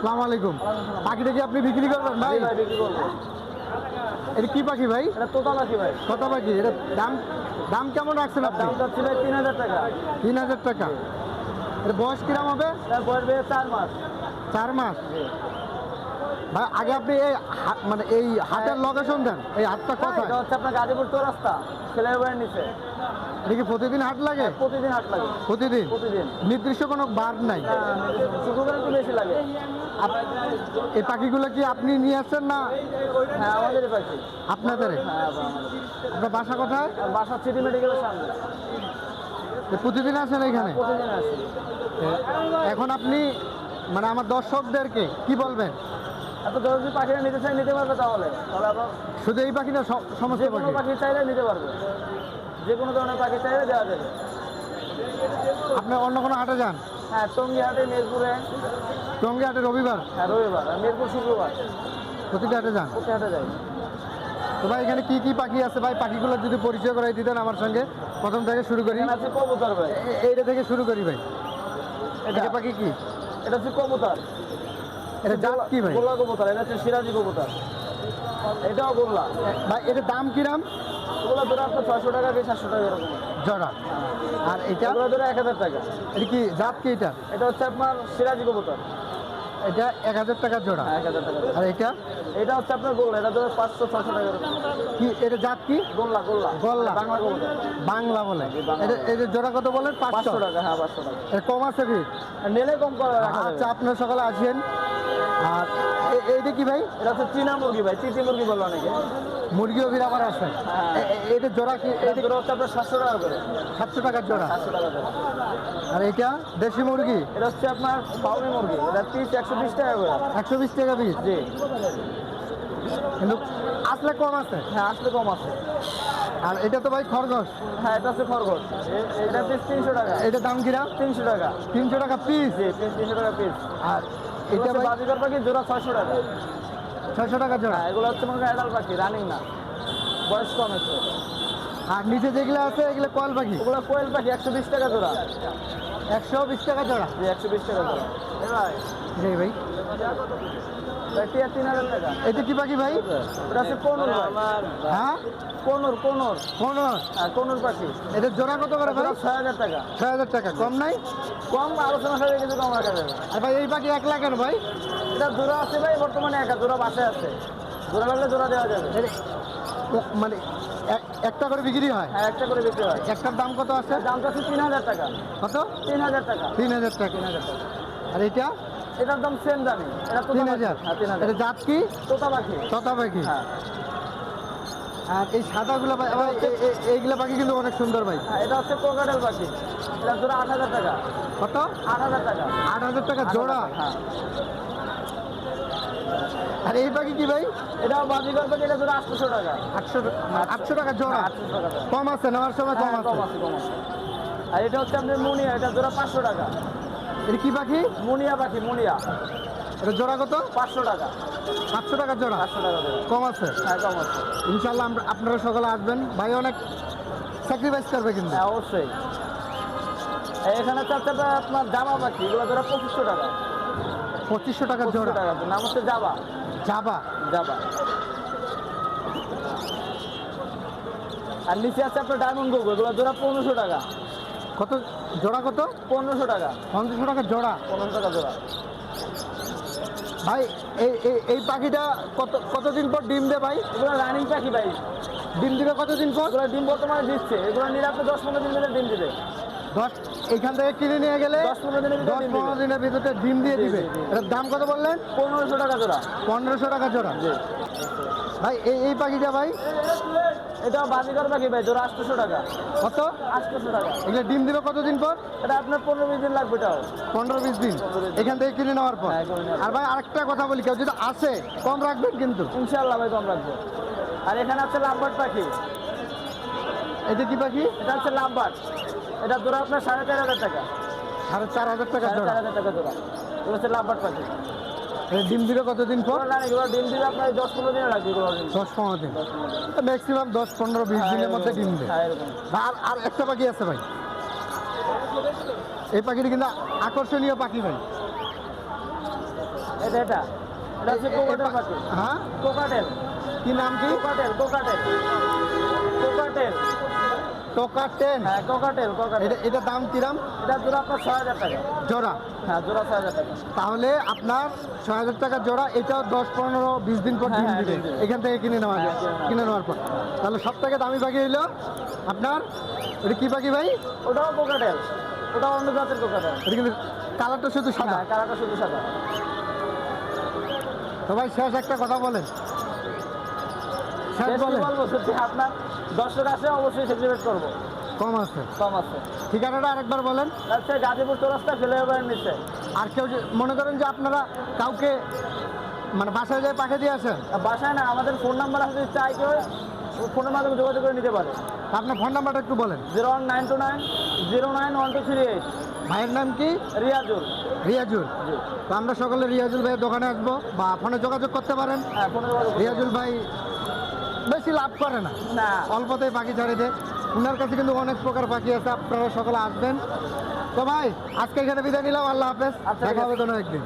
সালাম আলাইকুম। পাখিটা কি আপনি বিক্রি করবেন ভাই? এটা কি পাখি ভাই? এটা তোতা পাখি ভাই। কত পাখি। এটা দাম দাম কেমন রাখছেন আপনি? দামটা ছিল তিন হাজার টাকা। তিন হাজার টাকা। এর বয়স কিরাম হবে? বয়স চার মাস। চার মাস? ভাই আগে আপনি এই মানে এই হাটের লোকেশন দেন। এই হাটটা কোথায়? এটা হচ্ছে আপনার গাজীপুর চৌরাস্তা ছেলের বাড়ির নিচে। এটা কি প্রতিদিন হাট লাগে? প্রতিদিন হাট লাগে। প্রতিদিন? প্রতিদিন। নির্দিষ্ট কোনো বার নাই? শুক্রবার একটু বেশি লাগে। এই পাখিগুলো কি আপনি নিয়ে আসছেন না? হ্যাঁ আমাদেরই পাখি। আপনাদের? হ্যাঁ আপনার বাসা কোথায়? বাসা সিটি মেডিকেলের সামনে। প্রতিদিন আসেন এখানে? এখন আপনি মানে আমার দর্শকদেরকে কি বলবেন? এত যদি পাখিরা নিতে চাই নিতে পারবে তাহলে? শুধু এই পাখি না সব- সমস্ত পাখি চাইলে নিতে পারবে। যে কোনো ধরনের পাখি চাইলে দেওয়া যাবে। আপনি অন্য কোনো হাটে যান? হ্যাঁ টঙ্গি হাটে মিরপুরে। টঙ্গি হাটে রবিবার? হ্যাঁ রবিবার। আর মিরপুর শুক্রবার। প্রতিটা হাটে যান? কোথায় হাটে যাই। তো ভাই এখানে কি কি পাখি আছে? ভাই পাখিগুলো যদি পরিচয় করাই দিতেন আমার সঙ্গে। প্রথম থেকে শুরু করি। আছে কবুতর ভাই। এইটা থেকে শুরু করি ভাই। এটা। পাখি কি? এটা হচ্ছে কবুতর। এটা জাত কি ভাই? গোল্লা কবুতর। এটা হচ্ছে সিরাজি কবুতর। এটাও গোল্লা। ভাই এটার দাম কিরাম এগুলো ধরে আপনার ছয়শো টাকা কি সাতশো টাকা এরকম? জড়া। আর এটা? এগুলো ধরে এক হাজার টাকা। এটা কি জাত কি এটা? এটা হচ্ছে আপনার সিরাজি কবুতর। এটা এক হাজার টাকা জোড়া। হ্যাঁ এক হাজার টাকা আর এটা? এটা হচ্ছে আপনার গোল্লা। এটা ধরে পাঁচশো ছশো টাকা কি এটা জাত কি? গোল্লা গোল্লা। গোল্লা। বাংলা কবুতর। বাংলা বলে। এটা এটা জোড়া কত বলেন পাঁচশো। টাকা হ্যাঁ পাঁচশো টাকা। কম আছে কি? নিলে কম করে আচ্ছা আপনার সকালে আসেন। আর এইটা কি ভাই? এটা হচ্ছে চীনা মুরগি ভাই। চিটি মুরগি বলে অনেকে। মুরগিও ফির আবার আছে এটা জোড়া কি এটা ধরে হচ্ছে আপনার সাতশো টাকা করে। সাতশো টাকার জোড়া। সাতশো টাকা করে। আর এটা দেশি মুরগি? এটা হচ্ছে আপনার পাউনি মুরগি। এটা পিস একশো বিশ টাকা করে। একশো বিশ টাকা পিস? জি। কিন্তু আসলে কম আছে? হ্যাঁ আসলে কম আছে। আর এটা তো ভাই খরগোশ। হ্যাঁ এটা হচ্ছে খরগোশ। এটা পিস তিনশো টাকা। এটা দাম কিনা তিনশো টাকা। তিনশো টাকা পিস? তিনশো টাকা পিস। আর এটা বাজিকর পাখি জোড়া ছয়শো টাকা। ছয়শো টাকা জোড়া? হ্যাঁ এগুলো হচ্ছে মনে হয় পাখি রানিং না। বয়স কম একটু আর নিচে যেগুলো আছে এগুলো কল পাখি। ওগুলো কোয়েল পাখি একশো বিশ টাকা জোড়া। একশো বিশ টাকা জোড়া। একশো বিশ টাকা জোড়া। জি ভাই। এটা কি পাখি ভাই? ওটা হচ্ছে কোনুর হ্যাঁ? কোনুর কোনুর কোন হ্যাঁ কোনুর পাখি। এটা জোড়া কত করে ভাই? ছয় হাজার টাকা। ছয় হাজার টাকা। কম নাই? কম আলোচনা সাথে কিছু কম রাখা যাবে। আর ভাই এই পাখি এক লাখ কেন ভাই? এটা জোড়া আছে ভাই বর্তমানে একা জোড়া বাসায় আছে। জোড়া লাগলে জোড়া দেওয়া যাবে। মানে একটা করে বিক্রি হয়? হ্যাঁ একটা করে বিক্রি হয়। একটার দাম কত আছে? দামটা হচ্ছে তিন হাজার টাকা। কত? তিন হাজার টাকা। তিন হাজার টাকা। তিন হাজার টাকা। আর এটা এটার দাম সেম দামি এটা তিন হাজার। হ্যাঁ তিন হাজার। এটা জাত কি? তোতা পাখি তথা পাখি হ্যাঁ। আর এই সাদাগুলো এইগুলা পাখি কিন্তু অনেক সুন্দর ভাই। হ্যাঁ এটা হচ্ছে কোকাটেল পাখি। এটা জোড়া আট হাজার টাকা। কত? আট হাজার টাকা। আট হাজার টাকা জোড়া? হ্যাঁ। আর এই পাখি কি ভাই? এটাও জোড়া আটশোশো টাকা। আটশো আটশো টাকা জোড়া। আটশো টাকা জোড়া। কম আছে নেওয়ার সময় কম হ্যাঁ, কম আছে। কম আছে। আর এটা হচ্ছে আপনার মুনিয়া এটা জোড়া পাঁচশো টাকা। এটা কি পাখি? মুনিয়া পাখি মুনিয়া। এটা জোড়া কত? পাঁচশো টাকা। সাতশো টাকা জোড়া। পাঁচশো টাকা কম আছে? হ্যাঁ কম আছে। ইনশাল্লাহ আপনারা সকালে আসবেন। ভাই অনেক স্যাক্রিফাইস করবে কিন্তু। হ্যাঁ অবশ্যই। এখানে চারটে আপনার জামা পাখি এগুলো ধরো পঁচিশশো টাকা। পঁচিশশো টাকা জোড়া। টাকা নাম হচ্ছে জাবা। যাবা। জাবা আর নিচে আছে আপনার ডায়মন্ড গোগো এগুলো জোড়া পনেরোশো টাকা। কত? জোড়া কত? পনেরোশো টাকা। পঞ্চাশশো টাকা জোড়া। পনেরোশো টাকা জোড়া। ভাই এই এই- এই পাখিটা কত কতদিন পর ডিম দেয় ভাই? এগুলো রানিং পাখি ভাই। ডিম দিবে কতদিন পর? এগুলো ডিম বর্তমানে দিচ্ছে। এগুলো নিলে আপনি দশ পনেরো দিন দিলে ডিম দিবে। দশ এখান থেকে কিনে নিয়ে গেলে দশ পনেরো দিনের দশ পনেরো দিনের ভিতরে ডিম দিয়ে দিবে। এটার দাম কত বললেন? পনেরোশো টাকা জোড়া। পনেরোশো টাকা জোড়া। ভাই এই এই পাখিটা ভাই? এটা বাজিকর পাখি ভাই জোড়া আটশোশো টাকা। কত? আটশোশো টাকা। এগুলো ডিম দিবে কতদিন পর? এটা আপনার পনেরো বিশ দিন লাগবে এটাও। পনেরো বিশ দিন। এখান থেকে কিনে নেওয়ার পর। হ্যাঁ, আর ভাই আরেকটা কথা বলি কেউ যদি আসে কম রাখবেন কিন্তু। ইনশাল্লাহ ভাই কম রাখব। আর এখানে আছে লাম্বার্ট পাখি। এটা কি পাখি? এটা হচ্ছে লাম্বার্ট এটা জোড়া আপনার সাড়ে চার হাজার টাকা। সাড়ে চার হাজার টাকা সাড়ে চার হাজার টাকা জোড়া। এগুলো হচ্ছে লাম্বার্ট পাখি। এটা ডিম দিবে কতদিন পর? না এগুলো ডিম দিবে আপনার দশ পনেরো দিনে লাগবে এগুলো দশ পনেরো দিন। ম্যাক্সিমাম দশ পনেরো বিশ দিনের মধ্যে ডিম দেয়। হ্যাঁ আর আর একটা পাখি আছে ভাই। এই পাখিটি কিন্তু আকর্ষণীয় পাখি ভাই। এটা এটা। এটা হচ্ছে কোকাটেল পাখি। হ্যাঁ? কোকাটেল। কি নাম কি? Cockatiel cockatiel. কোকাটেল। টোকা হ্যাঁ কোকাটেল কোকাটেল এটা এটা দাম কিরাম? এটা জোড়া আপনার ছয় হাজার টাকা। জোড়া? হ্যাঁ জোড়া ছয় হাজার টাকা। তাহলে আপনার ছয় হাজার টাকা জোড়া এটাও দশ পনেরো বিশ দিন পর হ্যাঁ, ডিম হ্যাঁ, দিবে। এখান থেকে কিনে নেওয়া যায় হ্যাঁ, কিনে নেওয়ার পর। তাহলে সব থেকে দামি পাখি হইল আপনার এটা কি পাখি ভাই? ওটাও কোকাটেল ওটাও অন্য জাতের কোকাটেল এটা কিন্তু কালারটা শুধু সাদা। কালারটা শুধু সাদা। তো ভাই শেষ একটা কথা বলেন। শেষ বেশি বলব সত্যি আপনার দর্শক অবশ্যই সেলিব্রেট করব। কম আছে। কম আছে। ঠিকানাটা আরেকবার বলেন। আচ্ছা গাজীপুর চৌরাস্তা নিচে। আর কেউ মনে করেন যে আপনারা কাউকে মানে বাসায় যায় পাঠিয়ে দিয়ে আসেন? বাসায় না আমাদের ফোন নাম্বার আছে চাই কেউ ফোনের মাধ্যমে যোগাযোগ করে নিতে পারে। আপনার ফোন নাম্বারটা একটু বলেন। Zero one nine two nine zero nine one two three eight. ভাইয়ের নাম কি? রিয়াজুল। রিয়াজুল। তো আমরা সকলে রিয়াজুল ভাইয়ের দোকানে আসব বা ফোনে যোগাযোগ করতে পারেন। হ্যাঁ রিয়াজুল ভাই বেশি লাভ করে না। অল্পতেই পাখি ছাড়ে দেয় ওনার কাছে কিন্তু অনেক প্রকার পাখি আছে আপনারা সকলে আসবেন। তো ভাই আজকে এখানে বিদায় নিলাম আল্লাহ হাফেজ। আচ্ছা, দেখা হবে কোনো একদিন।